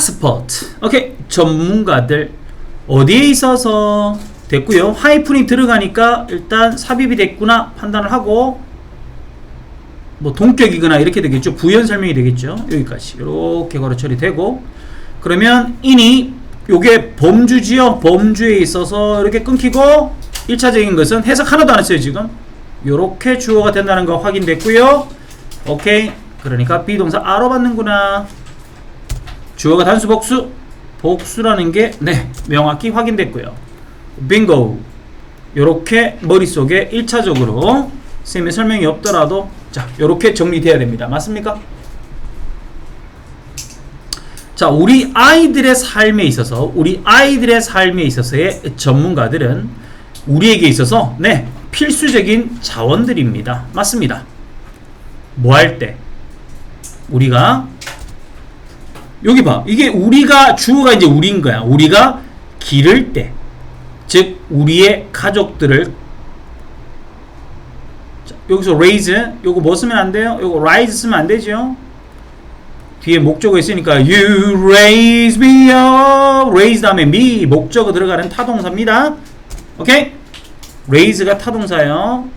expert. 오케이. 전문가들 어디에 있어서 됐고요. 하이픈이 들어가니까 일단 삽입이 됐구나 판단을 하고 뭐 동격이거나 이렇게 되겠죠. 부연 설명이 되겠죠. 여기까지 이렇게 걸어 처리되고 그러면 인이 요게 범주지요. 범주에 있어서 이렇게 끊기고 1차적인 것은 해석 하나도 안 했어요, 지금. 요렇게 주어가 된다는 거 확인됐고요. 오케이. 그러니까 비동사 아로 받는구나. 주어가 단수 복수. 복수라는 게 네, 명확히 확인됐고요. 빙고. 요렇게 머릿속에 1차적으로 쌤의 설명이 없더라도 자, 요렇게 정리돼야 됩니다. 맞습니까? 자, 우리 아이들의 삶에 있어서 우리 아이들의 삶에 있어서의 전문가들은 우리에게 있어서 네, 필수적인 자원들입니다. 맞습니다. 뭐 할 때? 우리가 여기 봐. 이게 우리가 주어가 이제 우리인 거야. 우리가 기를 때. 즉 우리의 가족들을 자, 여기서 raise 요거 뭐 쓰면 안 돼요? 요거 rise 쓰면 안 되죠? 뒤에 목적어 있으니까 you raise me up raise 다음에 me 목적어 들어가는 타동사입니다. 오케이? raise가 타동사예요.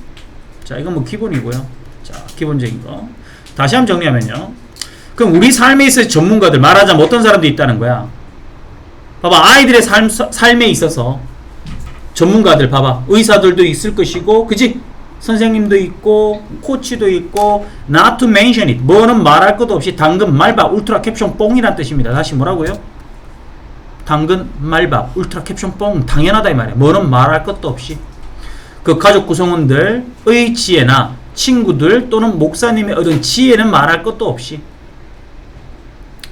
자, 이건 뭐 기본이고요. 자, 기본적인 거. 다시 한번 정리하면요. 그럼 우리 삶에 있어 전문가들 말하자면 어떤 사람도 있다는 거야. 봐봐, 아이들의 삶, 삶에 있어서 전문가들 봐봐. 의사들도 있을 것이고, 그지? 선생님도 있고, 코치도 있고, not to mention it. 뭐는 말할 것도 없이 당근, 말밥, 울트라 캡션 뽕이란 뜻입니다. 다시 뭐라고요? 당근, 말밥, 울트라 캡션 뽕. 당연하다 이 말이야. 뭐는 말할 것도 없이. 그 가족 구성원들의 지혜나 친구들 또는 목사님의 얻은 지혜는 말할 것도 없이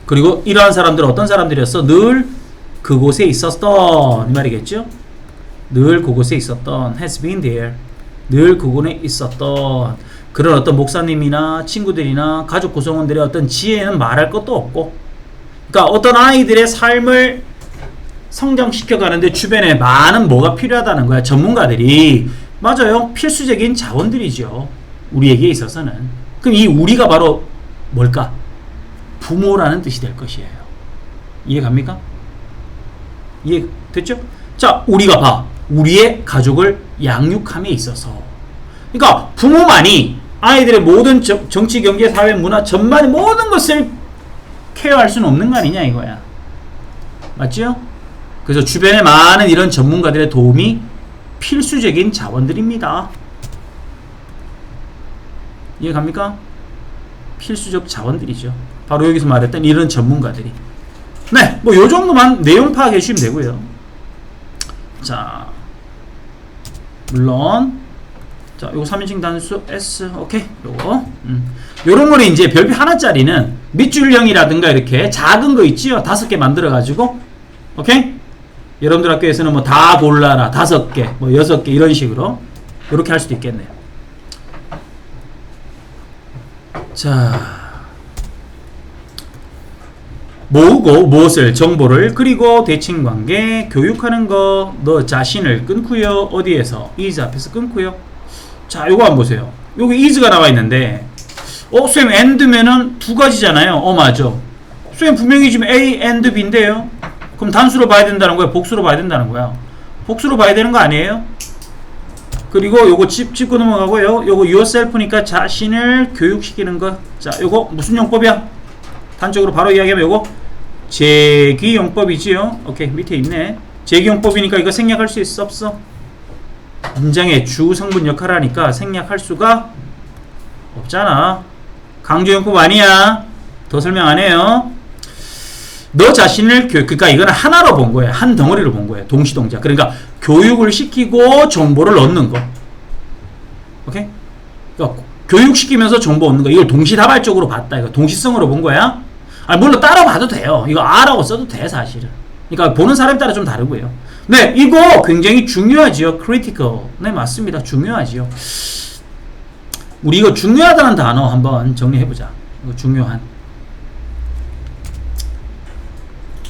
그리고 이러한 사람들은 어떤 사람들이었어? 늘 그곳에 있었던 이 말이겠죠? 늘 그곳에 있었던 has been there 늘 그곳에 있었던 그런 어떤 목사님이나 친구들이나 가족 구성원들의 어떤 지혜는 말할 것도 없고 그러니까 어떤 아이들의 삶을 성장시켜 가는데 주변에 많은 뭐가 필요하다는 거야. 전문가들이 맞아요. 필수적인 자원들이죠. 우리에게 있어서는. 그럼 이 우리가 바로 뭘까? 부모라는 뜻이 될 것이에요. 이해 갑니까? 이해 됐죠? 자, 우리가 봐. 우리의 가족을 양육함에 있어서. 그러니까 부모만이 아이들의 모든 정, 정치, 경제, 사회, 문화 전반의 모든 것을 케어할 수는 없는 거 아니냐 이거야. 맞죠? 그래서 주변에 많은 이런 전문가들의 도움이 필수적인 자원들입니다. 이해 갑니까? 필수적 자원들이죠. 바로 여기서 말했던 이런 전문가들이. 네, 뭐 요 정도만 내용 파악해 주시면 되고요. 자, 물론 자, 요거 3인칭 단수 S 오케이. 요거. 음. 요런 거는 이제 별표 하나짜리는 밑줄형이라든가 이렇게 작은 거 있지요. 다섯 개 만들어 가지고 오케이? 여러분들 학교에서는 뭐 다 골라라 다섯 개, 뭐 여섯 개 이런 식으로 이렇게 할 수도 있겠네요. 자, 모으고 무엇을 정보를 그리고 대칭관계 교육하는 거 너 자신을 끊고요 어디에서 is 앞에서 끊고요. 자, 요거 한번 보세요. 여기 is가 나와 있는데 어, 쌤 and면은 두 가지잖아요. 어, 맞아. 쌤 분명히 지금 A and B인데요. 그럼 단수로 봐야 된다는 거야? 복수로 봐야 된다는 거야? 복수로 봐야 되는 거 아니에요? 그리고 요거 짚, 짚고 넘어가고요. 요거 yourself니까 자신을 교육시키는 거. 자, 요거 무슨 용법이야? 단적으로 바로 이야기하면 요거 제기용법이지요. 오케이, 밑에 있네. 제기용법이니까 이거 생략할 수 있어 없어? 문장의 주 성분 역할을 하니까 생략할 수가 없잖아. 강조용법 아니야. 더 설명 안 해요. 너 자신을 교육, 그러니까 이거는 하나로 본 거예요. 한 덩어리로 본 거예요. 동시동작. 그러니까 교육을 시키고 정보를 얻는 거. 오케이? 그러니까 교육시키면서 정보 얻는 거. 이걸 동시다발적으로 봤다. 이거 동시성으로 본 거야. 아, 물론 따로 봐도 돼요. 이거 아라고 써도 돼, 사실은. 그러니까 보는 사람에 따라 좀 다르고요. 네, 이거 굉장히 중요하지요. critical. 네, 맞습니다. 중요하지요. 우리 이거 중요하다는 단어 한번 정리해보자. 이거 중요한.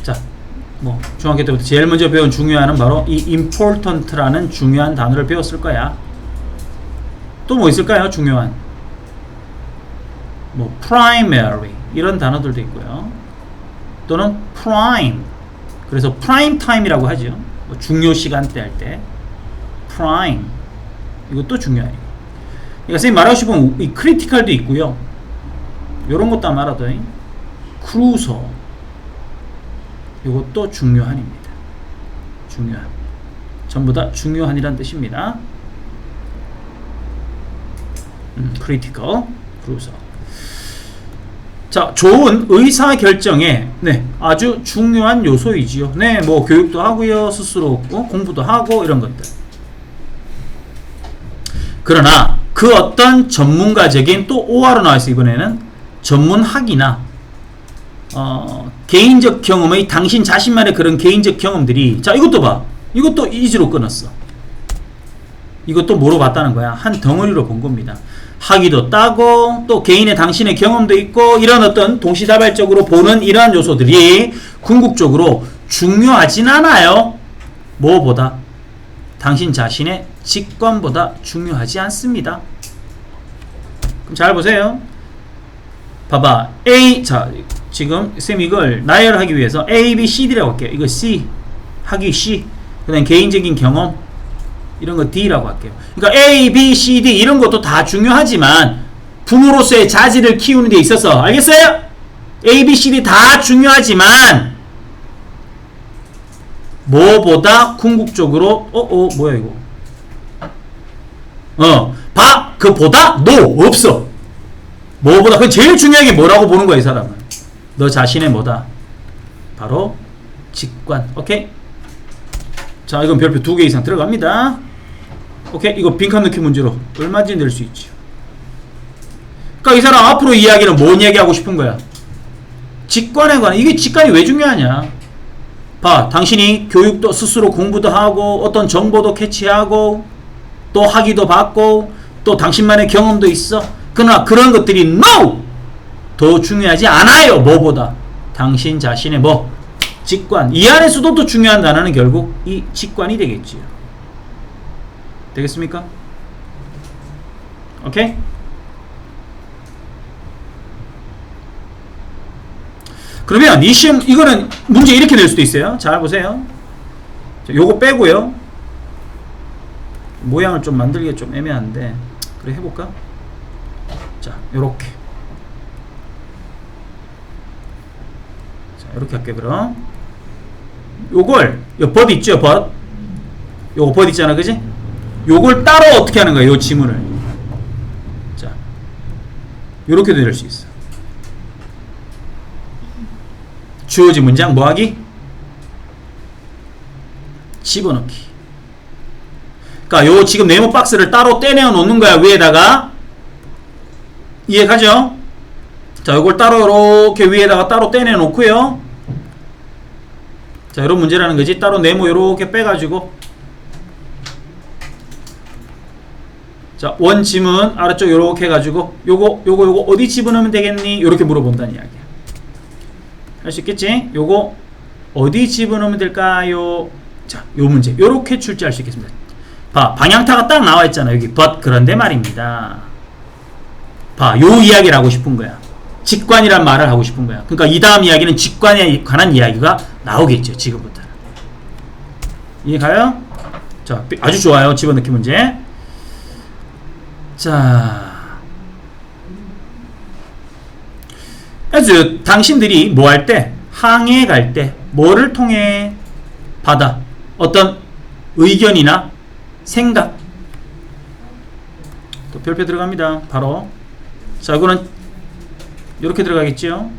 자, 뭐 중학교 때부터 제일 먼저 배운 중요한은 바로 이 important라는 중요한 단어를 배웠을 거야. 또 뭐 있을까요? 중요한. 뭐 primary 이런 단어들도 있고요. 또는 prime. 그래서 prime time이라고 하죠. 뭐 중요 시간대 할 때. prime. 이것도 중요해요. 그러니까 선생님 말하고 싶은 이 크리티컬도 있고요. 요런 것도 안 말아도 크루서. 이것도 중요한입니다. 중요한. 전부 다 중요한이란 뜻입니다. 음, critical, crucial. 자, 좋은 의사 결정에 네, 아주 중요한 요소이지요. 네, 뭐 교육도 하고요, 스스로 어, 공부도 하고 이런 것들. 그러나 그 어떤 전문가적인 또 오화로 나와서 이번에는. 전문학이나 어, 개인적 경험의 당신 자신만의 그런 개인적 경험들이 자 이것도 봐. 이것도 이지로 끊었어. 이것도 뭐로 봤다는 거야? 한 덩어리로 본 겁니다 학위도 따고 또 개인의 당신의 경험도 있고 이런 어떤 동시다발적으로 보는 이러한 요소들이 궁극적으로 중요하진 않아요. 뭐보다 당신 자신의 직관보다 중요하지 않습니다. 그럼 잘 보세요. 봐봐. A 자 지금 쌤 이걸 나열하기 위해서 A, B, C, D라고 할게요. 이거 C 학위 C 그 다음 개인적인 경험 이런 거 D라고 할게요. 그러니까 A, B, C, D 이런 것도 다 중요하지만 부모로서의 자질을 키우는 데 있어서 알겠어요? A, B, C, D 다 중요하지만 뭐보다 궁극적으로 어어 뭐야 이거? 어봐 그보다 노 없어. 뭐보다 그 제일 중요한 게 뭐라고 보는 거야 이 사람은? 너 자신의 뭐다? 바로 직관. 오케이? 자 이건 별표 두 개 이상 들어갑니다 오케이 이거 빈칸 넣기 문제로 얼마든지 낼 수 있죠 그러니까 이 사람 앞으로 이야기는 뭔 얘기하고 싶은 거야 직관에 관한 이게 직관이 왜 중요하냐 봐 당신이 교육도 스스로 공부도 하고 어떤 정보도 캐치하고 또 학위도 받고 또 당신만의 경험도 있어 그러나 그런 것들이 NO! 더 중요하지 않아요. 뭐보다. 당신 자신의 뭐? 직관. 이 안에서도 더 중요한 단어는 결국 이 직관이 되겠지요. 되겠습니까? 오케이? 그러면 이 시험 이거는 문제 이렇게 낼 수도 있어요. 잘 보세요. 자, 요거 빼고요. 모양을 좀 만들기가 좀 애매한데 그래 해볼까? 자, 요렇게. 자, 요렇게 할게 그럼. 요걸 요 벗 있죠, 벗. 요거 벗 있잖아, 그지? 요걸 따로 어떻게 하는 거야, 요 지문을. 자, 요렇게도 낼수 있어. 주어진 문장 뭐하기? 집어넣기. 그러니까 요 지금 네모 박스를 따로 떼내어 놓는 거야 위에다가 이해 가죠? 자, 이걸 따로 이렇게 위에다가 따로 떼내 놓고요. 자, 이런 문제라는 거지. 따로 네모 이렇게 빼가지고. 자, 원 지문 아래쪽 이렇게 해가지고 요거 요거 요거 어디 집어넣으면 되겠니? 이렇게 물어본다는 이야기야. 할 수 있겠지? 요거 어디 집어넣으면 될까요? 자, 요 문제 요렇게 출제할 수 있겠습니다. 봐, 방향타가 딱 나와 있잖아 여기. but 그런데 말입니다. 봐, 요 이야기를 하고 싶은 거야. 직관이란 말을 하고 싶은 거야. 그러니까 이 다음 이야기는 직관에 관한 이야기가 나오겠죠. 지금부터. 이해가요? 자, 아주 좋아요. 집어넣기 문제. 자. 아주 당신들이 뭐 할 때, 항해 갈 때, 뭐를 통해 받아? 어떤 의견이나 생각. 또 별표 들어갑니다. 바로. 자, 이거는 이렇게 들어가겠죠.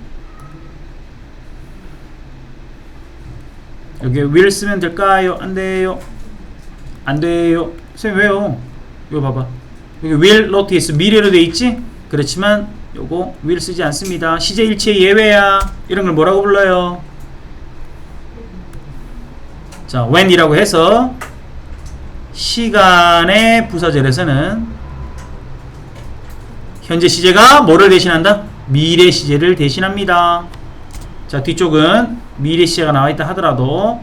여기 will 쓰면 될까요? 안 돼요. 안 돼요. 선생님 왜요? 이거 봐봐. 여기 will notice 미래로 돼 있지? 그렇지만 요거 will 쓰지 않습니다. 시제 일체 예외야. 이런 걸 뭐라고 불러요? 자, when이라고 해서 시간의 부사절에서는 현재 시제가 뭐를 대신한다? 미래 시제를 대신합니다. 자, 뒤쪽은 미래 시제가 나와 있다 하더라도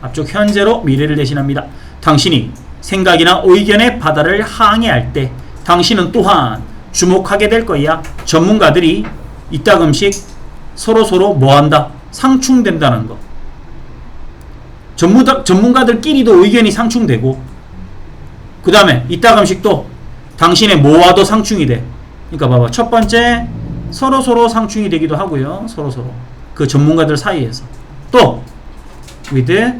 앞쪽 현재로 미래를 대신합니다. 당신이 생각이나 의견의 바다를 항해할 때 당신은 또한 주목하게 될 거야. 전문가들이 이따금씩 서로 서로 뭐 한다? 상충된다는 거. 전문가, 전문가들끼리도 의견이 상충되고 그 다음에 이따 감식도 당신의 뭐와도 상충이 돼. 그러니까 봐봐. 첫 번째 서로 서로 상충이 되기도 하고요. 서로 서로 그 전문가들 사이에서 또 with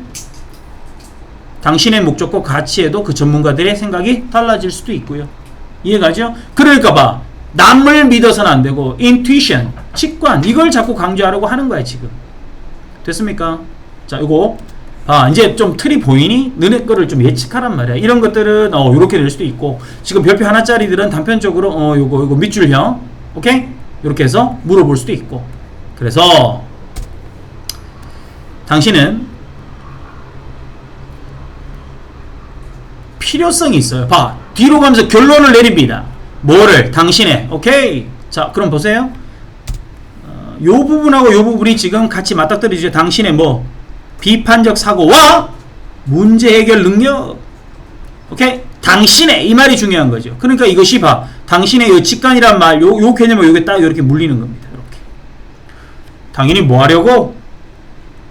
당신의 목적과 가치에도 그 전문가들의 생각이 달라질 수도 있고요. 이해가죠? 그러니까 봐. 남을 믿어서는 안 되고 intuition, 직관 이걸 자꾸 강조하려고 하는 거야 지금. 됐습니까? 자, 이거 아, 이제 좀 틀이 보이니? 너네 거를 좀 예측하란 말이야. 이런 것들은 어, 요렇게 될 수도 있고 지금 별표 하나짜리들은 단편적으로 어, 요거 요거 밑줄형. 오케이? 이렇게 해서 물어볼 수도 있고. 그래서 당신은 필요성이 있어요. 봐. 뒤로 가면서 결론을 내립니다. 뭐를? 당신의. 오케이. 자, 그럼 보세요. 어, 요 부분하고 요 부분이 지금 같이 맞닥뜨리죠. 당신의 뭐 비판적 사고와 문제 해결 능력. 오케이? 당신의 이 말이 중요한 거죠. 그러니까 이것이 봐. 당신의 요 직관이란 말, 요, 요 개념을 요게 딱 이렇게 물리는 겁니다. 이렇게. 당연히 뭐 하려고?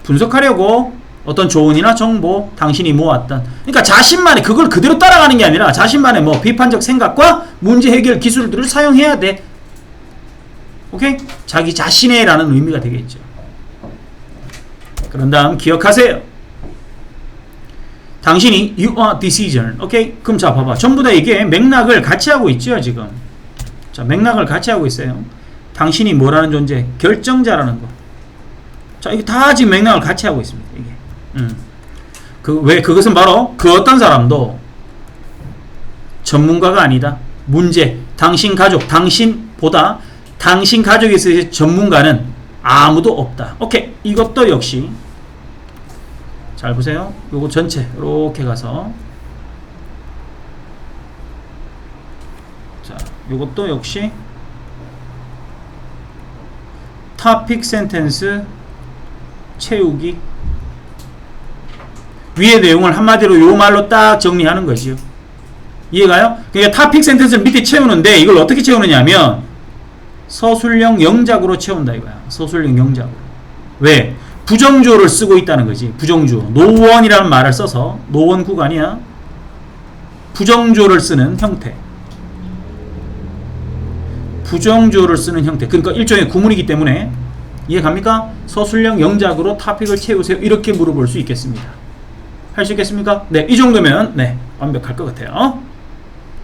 분석하려고 어떤 조언이나 정보 당신이 모았던 그러니까 자신만의 그걸 그대로 따라가는 게 아니라 자신만의 뭐 비판적 생각과 문제 해결 기술들을 사용해야 돼. 오케이? 자기 자신의라는 의미가 되겠죠. 그런 다음 기억하세요. 당신이 you are decision. 오케이? 그럼 자 봐봐. 전부 다 이게 맥락을 같이 하고 있죠, 지금. 자, 맥락을 같이 하고 있어요. 당신이 뭐라는 존재? 결정자라는 거. 자, 이게 다 지금 맥락을 같이 하고 있습니다. 이게. 음. 그, 왜, 그것은 바로 그 어떤 사람도 전문가가 아니다. 문제, 당신 가족, 당신보다 당신 가족에 있어서 전문가는 아무도 없다. 오케이. 이것도 역시 잘 보세요. 요거 전체 이렇게 가서 자, 요것도 역시 토픽 센텐스 채우기 위의 내용을 한마디로 요 말로 딱 정리하는 거지요. 이해가요? 그러니까 토픽 센텐스를 밑에 채우는데 이걸 어떻게 채우느냐면 서술형 영작으로 채운다 이거야. 서술형 영작으로. 왜? 부정주어를 쓰고 있다는 거지. 부정주어. 노원이라는 말을 써서 노원 구간이야. 부정주어를 쓰는 형태. 부정주어를 쓰는 형태. 그러니까 일종의 구문이기 때문에 이해 갑니까? 서술형 영작으로 토픽을 채우세요. 이렇게 물어볼 수 있겠습니다. 할 수 있겠습니까? 네, 이 정도면 네 완벽할 것 같아요.